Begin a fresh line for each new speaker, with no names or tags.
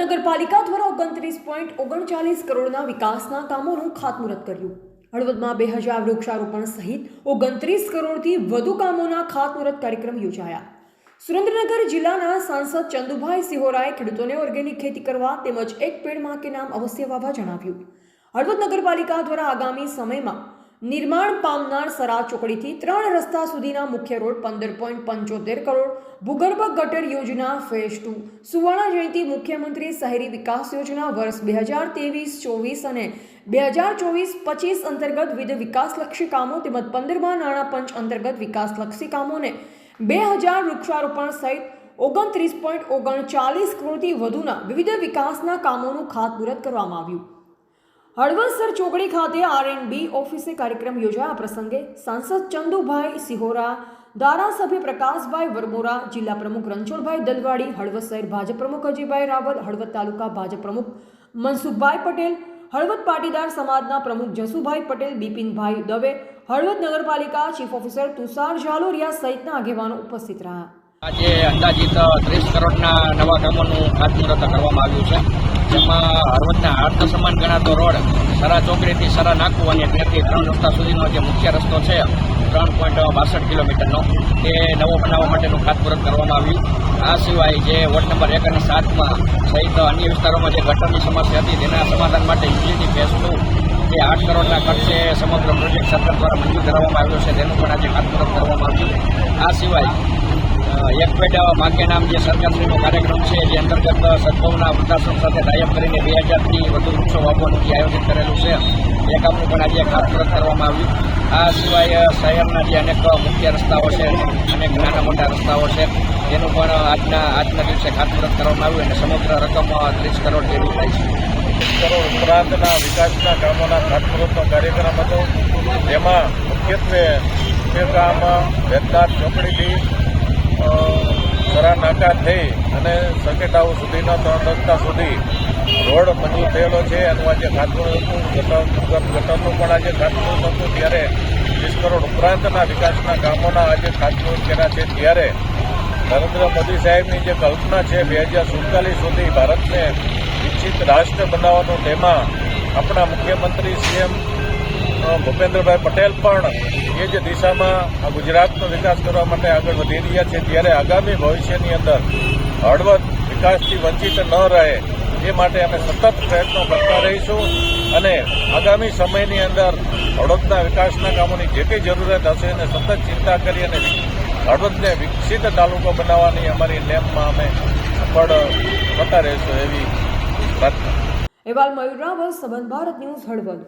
નગરપાલિકા દ્વારા ઓગણત્રીસ પોઈન્ટ ઓગણચાલીસ કરોડના વિકાસના કામોનું ખાતમુહૂર્ત કર્યું. હળવદમાં બે હજાર વૃક્ષારોપણ સહિત ઓગણત્રીસ કરોડથી વધુ કામોના ખાતમુહૂર્ત કાર્યક્રમ યોજાયા. સુરેન્દ્રનગર જિલ્લાના સાંસદ ચંદુભાઈ સિહોરાએ ખેડૂતોને ઓર્ગેનિક ખેતી કરવા તેમજ એક પેડમાં કે નામ અવશ્ય વાવવા જણાવ્યું. હળવદ નગરપાલિકા દ્વારા આગામી સમયમાં નિર્માણ પામનાર સરા ચોકડીથી ત્રણ રસ્તા સુધીના મુખ્ય રોડ પંદર પોઈન્ટ પંચોતેર કરોડ, ભૂગર્ભ ગટર યોજના ફેઝ ટુ, સુવર્ણ જયંતિ મુખ્યમંત્રી શહેરી વિકાસ યોજના વર્ષ બે હજાર ત્રેવીસ, ચોવીસ અને બે હજાર ચોવીસ પચીસ અંતર્ગત વિવિધ વિકાસલક્ષી કામો તેમજ પંદરમાં નાણાં પંચ અંતર્ગત વિકાસલક્ષી કામોને બે હજાર વૃક્ષારોપણ સહિત ઓગણત્રીસ પોઈન્ટ ઓગણચાલીસ કરોડથી વધુના વિવિધ વિકાસના કામોનું ખાતમુહૂર્ત કરવામાં આવ્યું. હળવદસર ચોકડી ખાતે આર એન્ડ બી ઓફિસે કાર્યક્રમ યોજાયા. પ્રસંગે સાંસદ ચંદુભાઈ સિહોરા, ધારાસભ્ય પ્રકાશભાઈ વરમોરા, જિલ્લા પ્રમુખ રણછોડભાઈ દલવાડી, હળવદ શહેર ભાજપ પ્રમુખ અજયભાઈ રાવલ, હળવદ તાલુકા ભાજપ પ્રમુખ મનસુખભાઈ પટેલ, હળવદ પાટીદાર સમાજના પ્રમુખ જસુભાઈ પટેલ, બિપિનભાઈ દવે, હળવદ નગરપાલિકા ચીફ ઓફિસર તુષાર ઝાલોરિયા સહિતના આગેવાનો ઉપસ્થિત રહ્યા.
આજે અંદાજિત ત્રીસ કરોડના નવા કામોનું ખાતમુહૂર્ત કરવામાં આવ્યું છે. જેમાં હળવદના હાર્દ સમાન ગણાતો રોડ સરા ચોકડીથી સરા નાખવું અને બેથી ત્રણ રસ્તા સુધીનો જે મુખ્ય રસ્તો છે, ત્રણ પોઈન્ટ બાસઠ કિલોમીટરનો, તે નવો બનાવવા માટેનું ખાતમુહૂર્ત કરવામાં આવ્યું. આ સિવાય જે વોર્ડ નંબર એક અને સાતમાં સહિત અન્ય વિસ્તારોમાં જે ગટરની સમસ્યા હતી, તેના સમાધાન માટે યુટીલીટી ફેસ ટુ જે આઠ કરોડના ખર્ચે સમગ્ર પ્રોજેક્ટ સરકાર દ્વારા મંજૂર કરવામાં આવ્યો છે, તેનું પણ આજે ખાતમુહૂર્ત કરવામાં આવ્યું. આ સિવાય એક પેટ માગે નામ જે સરકારશ્રીનો કાર્યક્રમ છે જે અંતર્ગત સદભાવના વૃદ્ધાશ્રમ સાથે ટાઈઅપ કરીને બે હજારથી વધુ વૃક્ષો વાવવાનું જે આયોજન કરેલું છે, એ કામનું પણ આજે ખાતમુહૂર્ત કરવામાં આવ્યું. આ સિવાય શહેરના જે અનેક મુખ્ય રસ્તાઓ છે, અનેક નાના મોટા રસ્તાઓ છે, એનું પણ આજના આજના દિવસે ખાતમુહૂર્ત કરવામાં આવ્યું અને સમગ્ર રકમ ત્રીસ કરોડ જેવી થાય છે.
કરોડ ઉપરાંતના વિકાસના કામોના ખાતમુહૂર્તનો કાર્યક્રમ હતો. જેમાં મુખ્યત્વે તે કામ વેદનાથ ચોકડીથી સરા નાકા થઈ અને હાઉસ સુધીનો ત્રણ રસ્તા સુધી રોડ મંજૂર થયેલો છે. એનું આજે ખાતમુહૂર્ત હતું. ગટર ગટરનું પણ આજે ખાતમુહૂર્ત હતું. ત્યારે વીસ કરોડ ઉપરાંતના વિકાસના કામોના આજે ખાતમુહૂર્ત કર્યા છે. ત્યારે નરેન્દ્ર મોદી સાહેબની જે કલ્પના છે, બે હજાર સુડતાલીસ સુધી ભારતને વિકસિત રાષ્ટ્ર બનાવવાનું તેમાં આપણા મુખ્યમંત્રી સીએમ ભૂપેન્દ્રભાઈ પટેલ પણ એ જ દિશામાં ગુજરાતનો વિકાસ કરવા માટે આગળ વધી રહ્યા છે. ત્યારે આગામી ભવિષ્યની અંદર હળવદ વિકાસથી વંચિત ન રહે એ માટે અમે સતત પ્રયત્નો કરતા રહીશું અને આગામી સમયની અંદર હળવદના વિકાસના કામોની જે કંઈ જરૂરિયાત હશે એને સતત ચિંતા કરી અને હળવદને વિકસિત તાલુકો બનાવવાની અમારી નેમમાં અમે સફળ થતા રહીશું એવી પ્રાર્થના.
અહેવાલ મયુર રાવલ સંબંધ ભારત ન્યૂઝ હળવદ.